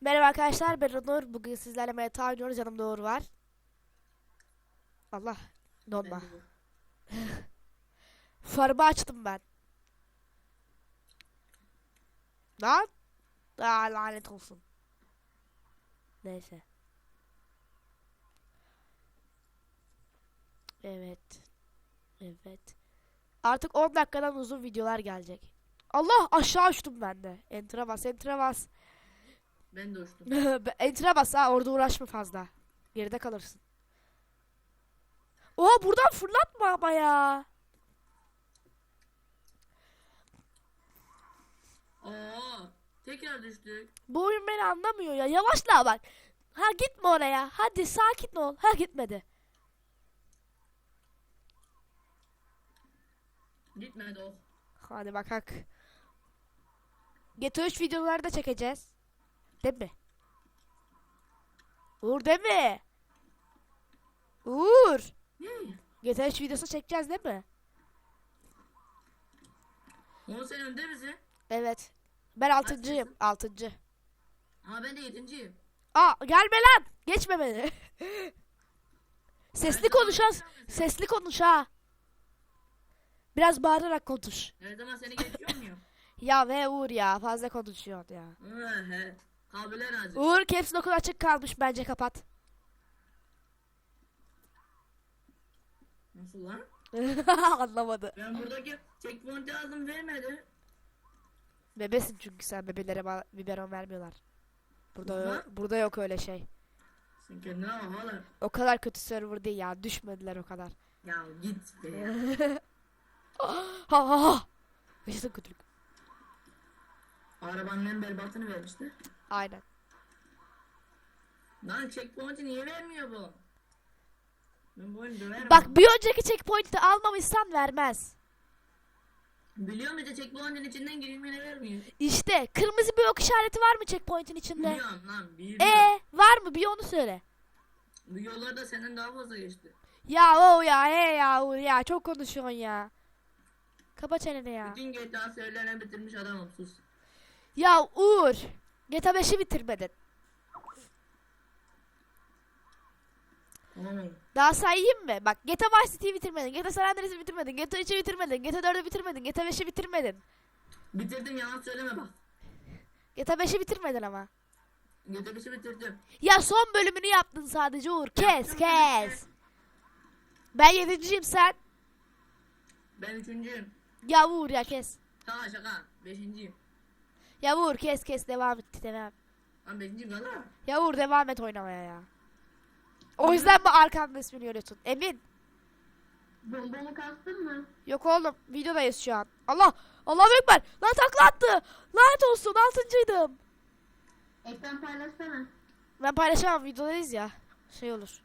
Merhaba arkadaşlar ben Onur. Bugün sizlerle meta oynuyoruz. Yanımda Uğur var. Allah donma. Farımı açtım ben. Lan. Aa, lanet olsun. Neyse. Evet. Evet. Artık 10 dakikadan uzun videolar gelecek. Allah aşağı uçtum ben de. Enter'a bas, enter'a bas. Ben de uçtum. Enter'a bas ha orada uğraşma fazla. Geride kalırsın. Oha buradan fırlatma ama ya. Aa, tekrar düştük. Bu oyun beni anlamıyor ya. Yavaşla bak. Ha gitme oraya. Hadi sakin ol. Ha gitmedi. Gitmedi o. Hadi bak hak. GTA 3 videoları da çekeceğiz. Değil mi? Uğur değil mi? Uğur. GTA 3 videosu çekeceğiz değil mi? 10 sene önde misin? Evet. Ben altıncıyım. Altıncı. Ama ben de yedinciyim. Aa gelme lan. Geçme beni. sesli konuş ha. Sesli konuş ha. Biraz bağırarak konuş. Her zaman seni geçiyor muyum? Ya ve Uğur ya fazla konuşuyorsun ya. Kabiler nazır. Uğur caps lock'un açık kalmış bence kapat. Nasıl lan? Anlamadı. Ben buradaki checkpoint'i aldım vermedi. Bebesin çünkü sen bebelere biberon vermiyorlar. Burada Hı? burada yok öyle şey. Sen kendine bak oğlum. O kadar kötü server değil ya. Düşmediler o kadar. Ya git be ya. Ha ha ha. Yaşasın kötülük. Arabanın en berbatını vermişti. Aynen. Lan checkpoint'i niye vermiyor bu? Ben bu oyunu döverim. Bak bir önceki checkpoint'i almamışsan vermez. Biliyorum işte checkpoint'in içinden gireyim yine vermiyor. İşte kırmızı bir ok işareti var mı checkpoint'in içinde? Biliyorum lan E var mı? Bir onu söyle. Bu yollarda senden daha fazla geçti. Ya o ya he ya Uğur ya çok konuşuyorsun ya. Kapa çeneni ya. Bütün GTA serilerini bitirmiş adamım sus. Ya Uğur. GTA 5'i bitirmedin. Tamam? Daha sayayım mı? Bak GTA Vice City'yi bitirmedin. GTA San Andreas'ı bitirmedin. GTA 3'ü bitirmedin. GTA 4'ü bitirmedin. GTA 5'i bitirmedin. Bitirdim yalan söyleme bak. GTA 5'i bitirmedin ama. GTA 5'i bitirdim. Ya son bölümünü yaptın sadece Uğur. Kes Yaptım kes. Ben yedinciyim sen. Ben üçüncüyüm. Ya Uğur ya kes. Şaka şaka. Beşinciyim. Ya Uğur kes kes devam et devam. Ben beşinciyim galiba. Ya Uğur devam et oynamaya ya. O yüzden mi arkamda ismini görüyorsun? Emin. Bombanı kastın mı? Yok oğlum videodayız şu an. Allah Allahu Ekber. Lan takla attı. Lanet olsun altıncıydım. Ekran paylaşsana. Ben paylaşamam videodayız ya. Şey olur.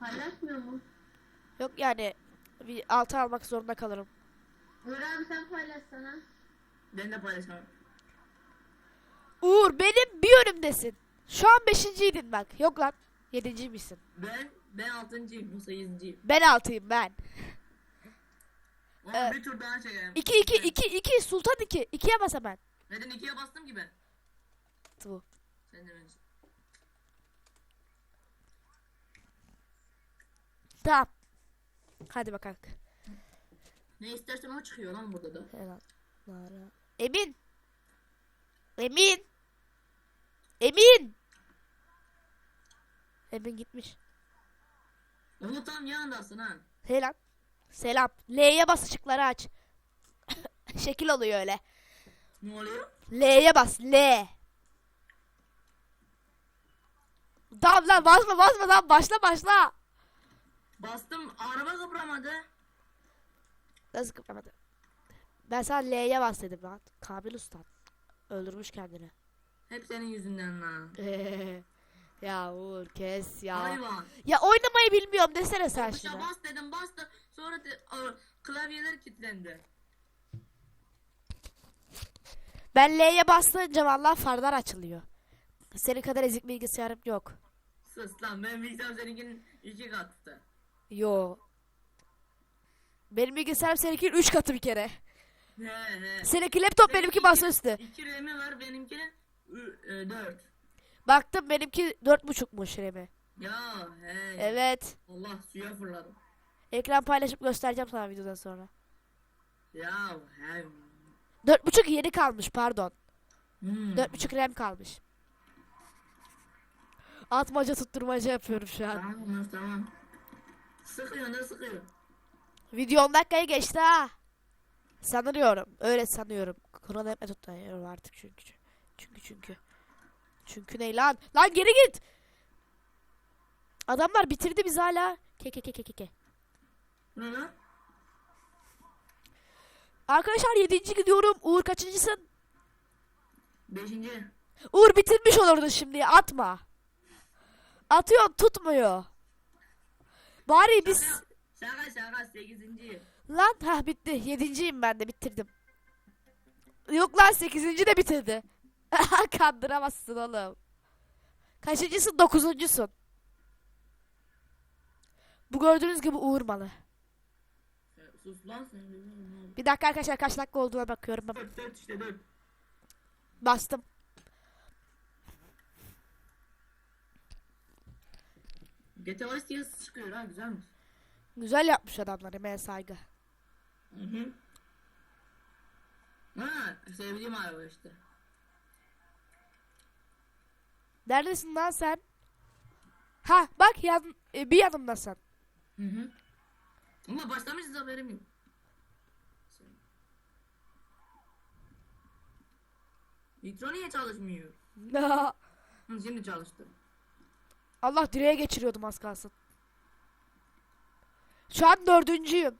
Paylaşmıyor mu? Yok yani bir altı almak zorunda kalırım. Uğur abi sen paylaşsana. Ben de paylaşamam. Uğur benim bir önümdesin. Şu an beşinciydin bak. Yok lan. Yedinciymişsin. Ben ben altıncıyım. Musa yüzüncüyüm. Ben altıyım ben. Ama Evet. bir tur daha çekelim. 2 2 2 2 Sultan 2. 2'ye bas hemen. Neden ikiye bastım ki ben? Bu. Sen de bence. Tamam. Hadi bakalım. Ne istersen o çıkıyor lan burada da. Helal. Lara. Emin. Emin. Emin. Emin gitmiş. Onu tam yanındasın ha. Selam. Selam. L'ye bas ışıkları aç. Şekil oluyor öyle. Ne oluyor? L'ye bas. L. Tamam lan basma basma lan başla başla. Bastım araba kıpıramadı. Nasıl kıpıramadı? Ben sana L'ye bas dedim lan. Kamil Usta. Öldürmüş kendini. Hep senin yüzünden lan. ya Uğur kes ya. Hayvan. Ya oynamayı bilmiyorum desene sen Tuşa şuna. bas dedim bastı. Sonra de, a, klavyeler kilitlendi. Ben L'ye bastığınca vallahi farlar açılıyor. Senin kadar ezik bilgisayarım yok. Sus lan ben bilgisayarım seninkinin iki katı. Yo. Benim bilgisayarım seninkinin 3 katı bir kere. He he. Seninki laptop benimki masaüstü. İki RAM'i var benimkinin 4. Baktım benimki 4.5'muş Remi. Ya he. Evet. Allah suya fırladım. Ekran paylaşıp göstereceğim sana videodan sonra. Ya he. 4.5 yeni kalmış pardon. Hmm. 4.5 RAM kalmış. Atmaca tutturmaca yapıyorum şu an. Tamam tamam. Sıkıyor ne sıkıyor? Video 10 dakikaya geçti ha. Sanıyorum. Öyle sanıyorum. Kronometre tutuyorum artık çünkü. Çünkü çünkü. Çünkü ne lan? Lan geri git. Adamlar bitirdi biz hala. Ke ke ke ke ke. Ne lan? Arkadaşlar 7. gidiyorum. Uğur kaçıncısın? Beşinci. Uğur bitirmiş olurdu şimdi. Atma. Atıyor tutmuyor. Bari biz... Şaka şaka sekizinci. Lan ha bitti. Yedinciyim ben de bitirdim. Yok lan sekizinci de bitirdi. Kandıramazsın oğlum. Kaçıncısın? Dokuzuncusun. Bu gördüğünüz gibi Uğur malı. Sus lan sen. Bir dakika arkadaşlar kaç dakika olduğuna bakıyorum. Ben Dört dört işte dört. bastım. GTA Vice çıkıyor ha güzelmiş. Güzel yapmış adamlar emeğe saygı. Hı hı. Ha sevdiğim araba işte. Neredesin lan sen? Ha bak yan, e, bir yanımdasın. Hı hı. Ama başlamışız haberim yok. Nitro niye çalışmıyor? Şimdi çalıştı. Allah direğe geçiriyordum az kalsın. Şu an dördüncüyüm.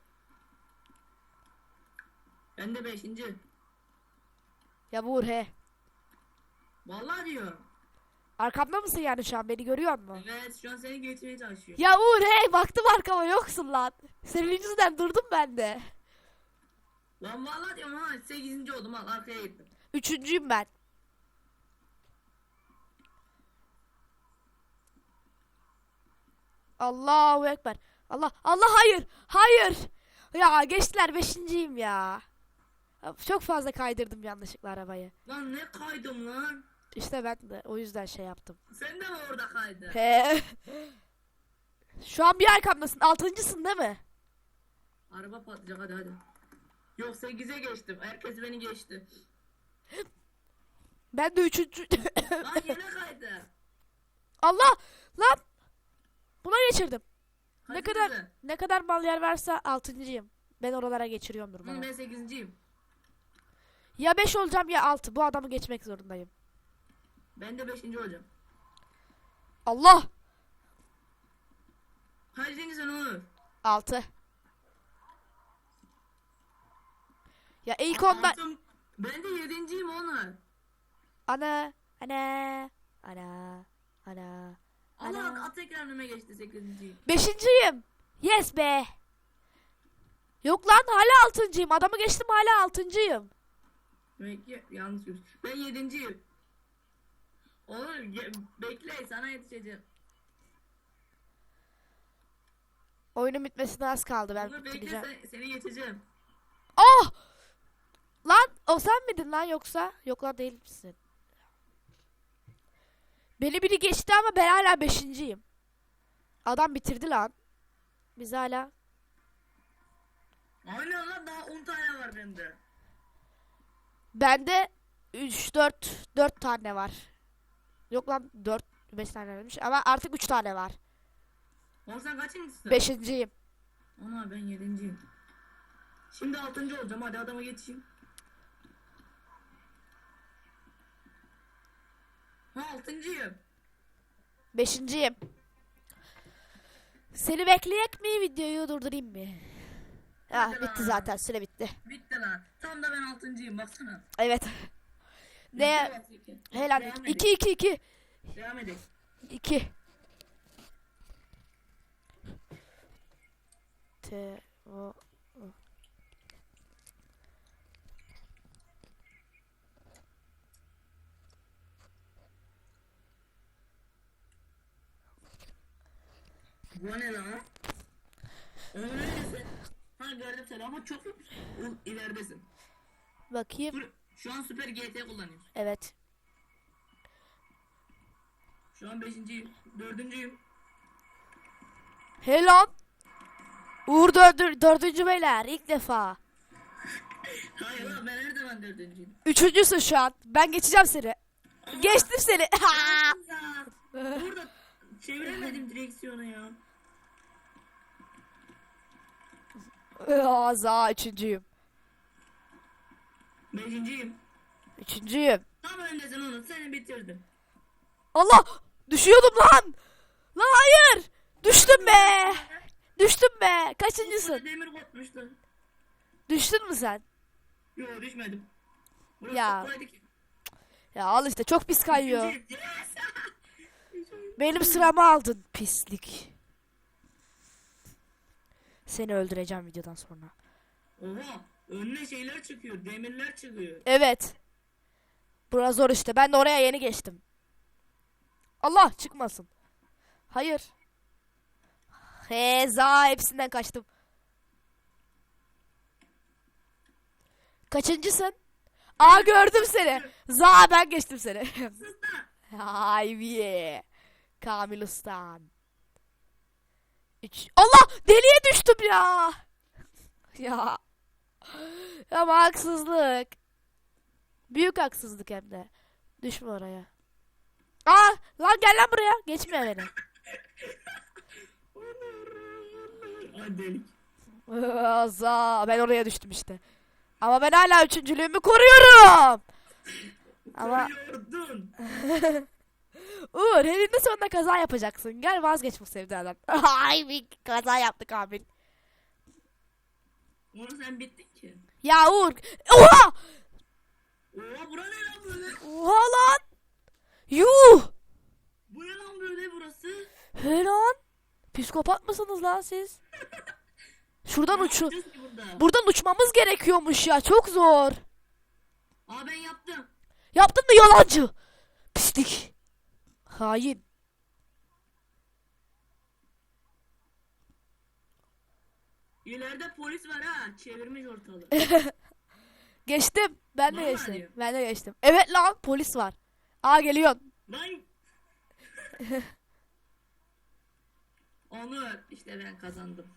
Ben de beşinci. Ya Uğur he. Vallahi diyor. Arkamda mısın yani şu an beni görüyor musun? Evet şu an seni geçmeye çalışıyor. Ya Uğur hey baktım arkama yoksun lan. Senin yüzünden durdum ben de. Lan vallahi diyorum ha sekizinci oldum al arkaya gittim. Üçüncüyüm ben. Allahu Ekber. Allah Allah hayır. Hayır. Ya geçtiler beşinciyim ya. Çok fazla kaydırdım yanlışlıkla arabayı. Lan ne kaydım lan? İşte ben de o yüzden şey yaptım. Sen de mi orada kaydın? He. Şu an bir arkamdasın. Altıncısın değil mi? Araba patlayacak hadi hadi. Yok 8'e geçtim. Herkes beni geçti. Ben de üçüncü. Lan yine kaydı. Allah! Lan! Buna geçirdim. Ne kadar ne kadar mal yer varsa altıncıyım. Ben oralara geçiriyorumdur Hı, bana. ben 8'inciyim. Ya 5 olacağım ya 6. Bu adamı geçmek zorundayım. Ben de 5. olacağım. Allah! Kaçıncı sen Onur? 6. Ya ilk onda Altım- Ben de 7.yim Onur. ana ana ana ana Allah tekrar önüme geçti 8.yim. Beşinciyim. Yes be. Yok lan hala altıncıyım. Adamı geçtim hala altıncıyım. Demek ki yanlış görmüş. Ben 7.yim. Onur ge- bekle sana yetişeceğim. Oyunun bitmesine az kaldı ben Onur bekle bitireceğim. sen- seni geçeceğim. Oh! Lan o sen miydin lan yoksa? Yok lan değil misin? Beni biri geçti ama ben hala beşinciyim. Adam bitirdi lan. Biz hala. Aynen lan daha 10 tane var bende. Bende 3, 4, 4 tane var. Yok lan 4, 5 tane varmış ama artık 3 tane var. Oğlum sen kaçıncısın? Beşinciyim. Ama ben 7.yim. Şimdi 6. olacağım hadi adama geçeyim. Ha 6.yim. Beşinciyim. Seni bekleyek mi videoyu durdurayım mı? Ah Hadi bitti lan. zaten süre bitti. Bitti lan. Tam da ben 6.yim baksana. Evet. Ne? Bitti. Helal. Devam 2 2 2. Devam edelim. 2. T o o. Bu ne lan? Onu neredesin? Ha gördüm seni ama çok ileridesin. Bakayım. Dur, Şu an süper GT kullanıyorsun. Evet. Şu an beşinciyim. Dördüncüyüm. He lan. Uğur dördü, dördüncü beyler ilk defa. Hayır lan ben her zaman dördüncüyüm. Üçüncüsün şu an. Ben geçeceğim seni. Geçtim seni. Burada çeviremedim direksiyonu ya. Aza üçüncüyüm. Beşinciyim. Üçüncüyüm. Tam öndesin onu. Seni bitirdim. Allah! Düşüyordum lan! Lan hayır! Düştüm be! Düştüm be! Kaçıncısın? Burada demir kopmuştu. Düştün mü sen? Yok düşmedim. Burası Ya. ki. Ya al işte çok pis kayıyor. Benim sıramı aldın pislik. Seni öldüreceğim videodan sonra. Oha. Önüne şeyler çıkıyor. Demirler çıkıyor. Evet. Burası zor işte. Ben de oraya yeni geçtim. Allah çıkmasın. Hayır. Heza hepsinden kaçtım. Kaçıncısın? Aa gördüm seni. Za ben geçtim seni. Ay be. Kamil Ustan. Üç. Allah deliye düştüm ya. ya. Ama haksızlık. Büyük haksızlık hem de. Düşme oraya. Aa lan gel lan buraya. Geçme beni. Ay delik. Za ben oraya düştüm işte. Ama ben hala üçüncülüğümü koruyorum. Ama. Uğur eninde sonunda kaza yapacaksın. Gel vazgeç bu sevdadan. Ay bir kaza yaptık abi. Onu sen bittin ki. Ya Uğur. Oha! Oha bura ne lan böyle? Oha lan. Yuh. Bu ne lan böyle burası? He lan. Psikopat mısınız lan siz? Şuradan burada? Buradan uçmamız gerekiyormuş ya. Çok zor. Aa ben yaptım. Yaptın mı yalancı? Pislik. Hain. İleride polis var ha. Çevirmiş ortalığı. Geçtim. Ben de Vallahi geçtim. diyor. Ben de geçtim. Evet lan polis var. Aa geliyorsun. Lan. Onur işte ben kazandım.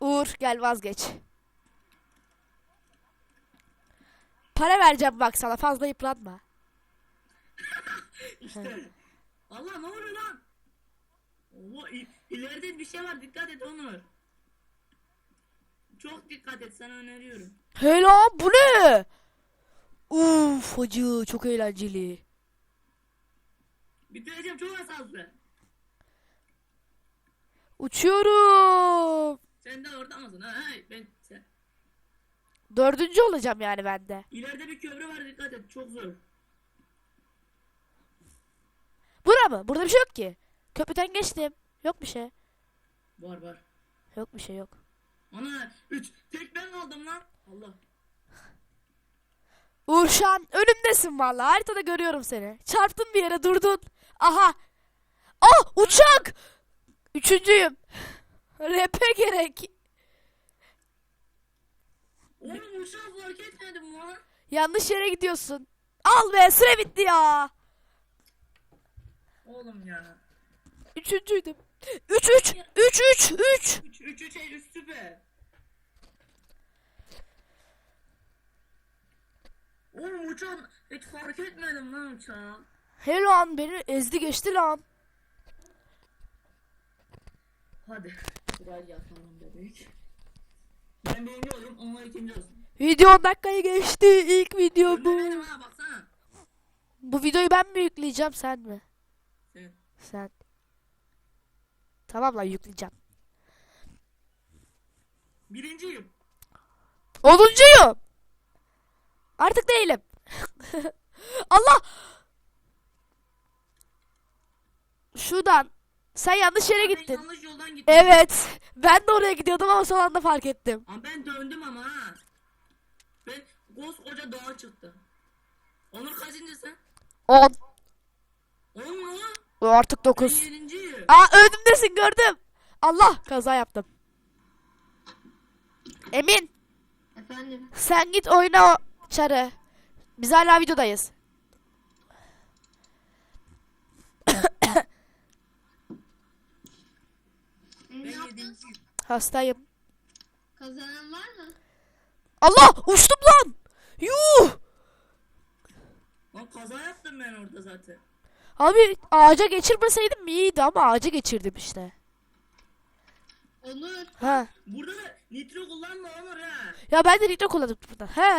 Uğur gel vazgeç. Para vereceğim bak sana fazla yıpranma. İşte. Allah ne oluyor lan? Allah ileride bir şey var dikkat et Onur. Çok dikkat et sana öneriyorum. He lan bu ne? Uf hacı çok eğlenceli. Bitireceğim çok asaslı. Uçuyorum. Sen de orada mısın? Ha, ben. Dördüncü olacağım yani ben de. İleride bir köprü var dikkat et çok zor. Bura mı? Burada bir şey yok ki. Köprüden geçtim. Yok bir şey. Var var. Yok bir şey yok. Ana 3 tek ben kaldım lan. Allah. Uğur şu an önümdesin vallahi. Haritada görüyorum seni. Çarptın bir yere durdun. Aha. Ah uçak. Üçüncüyüm. Rap'e gerek. Oğlum uşağı fark etmedim lan. Yanlış yere gidiyorsun. Al be süre bitti ya. Oğlum ya. Üçüncüydüm. Üç üç. Üç üç. Üç. 3 3 3 3 süper. Oğlum uçağın hiç fark etmedim lan uçağı. He lan beni ezdi geçti lan. Hadi. Burayı yapalım bebek. Ben birinci olayım, onlar ikinci olsun. Video 10 dakikayı geçti. İlk video bu. ha baksana. Bu videoyu ben mi yükleyeceğim sen mi? Sen. Sen. Tamam lan yükleyeceğim. Birinciyim. Onuncuyum. Artık değilim. Allah. Şuradan. Sen yanlış yere Ben gittin. yanlış yoldan gittim. Evet. Ben de oraya gidiyordum ama son anda fark ettim. Ama ben döndüm ama ha. Ben koskoca dağa çıktım. Onur kaçıncısın? 10. On mu? Artık Ben 9. yedinciyim. Aa önümdesin gördüm. Allah kaza yaptım. Emin Efendim. sen git oyna çarı. Biz hala videodayız. Yedinciyim. Hastayım. Kazanan var mı? Allah uçtum lan. Yuh. Lan kaza yaptım ben orada zaten. Abi ağaca geçirmeseydim iyiydi ama ağaca geçirdim işte. Onur. Ha. Burada da nitro kullanma Onur ha. Ya ben de nitro kullandım burada. He.